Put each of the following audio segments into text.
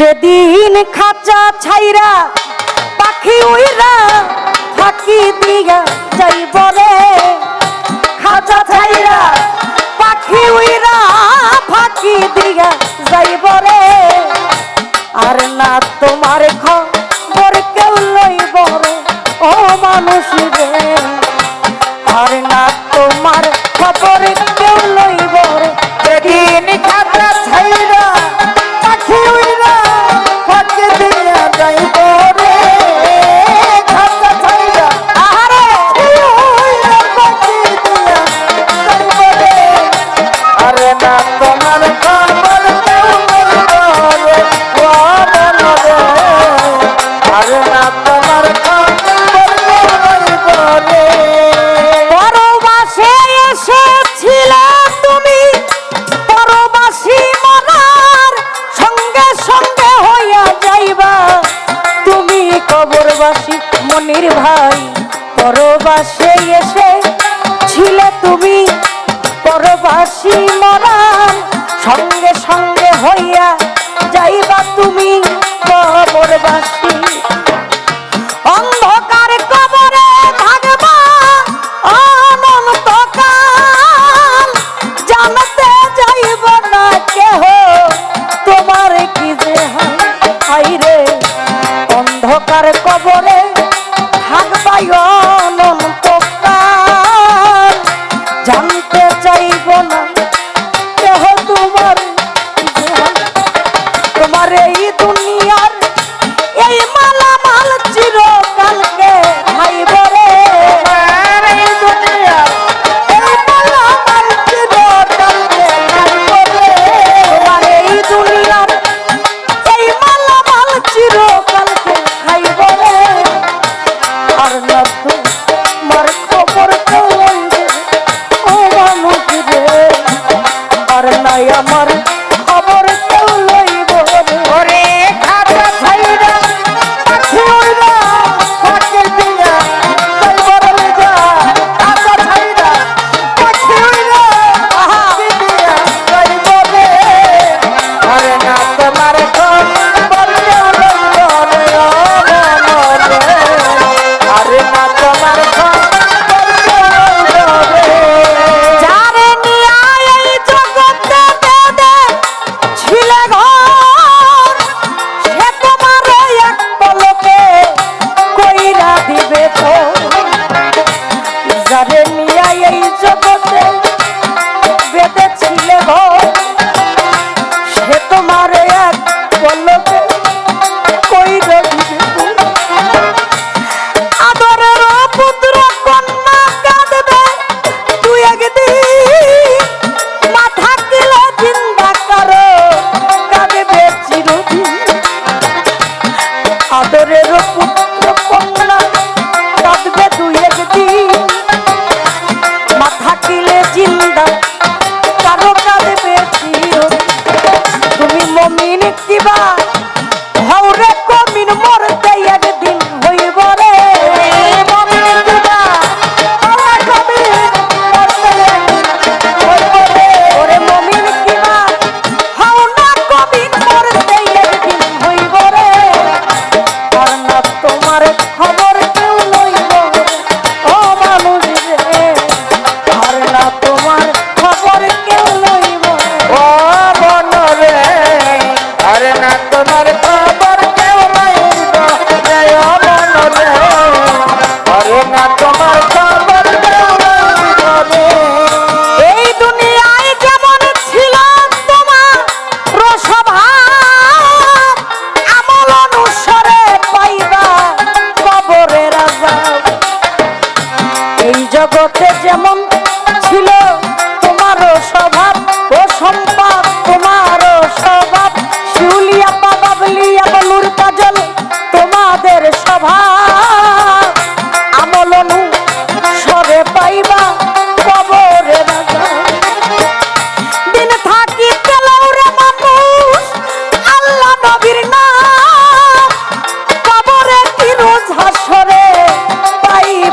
যেদিন খাঁচা ছাইরা পাখি উইরা থাকি দিয়া যাই বলে, খাঁচা ছাইরা পাখি উইরা ফাঁকি দিয়া যাই বলে, আর না তোমার খবর কেউ লইব রে, ও মানুষ রে। আসি মরান সঙ্গে সঙ্গে হইয়া যাইবা তুমি মরবাসী আমার।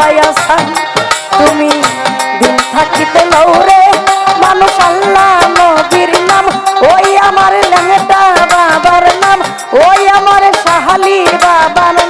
বায়াসান তুমি দিন থাকিতে লৌরে মানুষ আল্লাহ, নবীর নাম। ওই আমার লেহেটা বাবার নাম। ওই আমার সাহালি বাবার নাম